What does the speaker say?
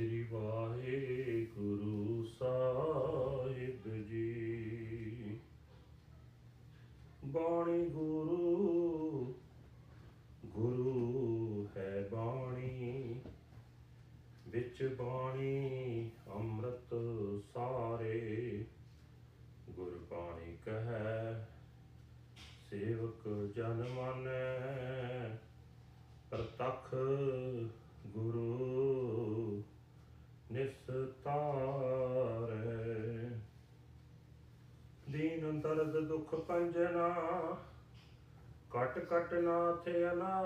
ਸ੍ਰੀ ਵਾਹਿਗੁਰੂ ਸਾਹਿਬ ਜੀ। ਬਾਣੀ ਗੁਰੂ ਗੁਰੂ ਹੈ ਬਾਣੀ, ਵਿੱਚ ਬਾਣੀ ਅੰਮ੍ਰਿਤ ਸਾਰੇ। ਗੁਰ ਬਾਣੀ ਕਹੈ, ਸੇਵਕ ਜਨ ਮਾਨੈ, ਪ੍ਰਤਖ ਦਰਦ ਦੁਖ ਪੰਜਨਾ ਕਟ ਕਟ ਨਾਥ ਅਨਾ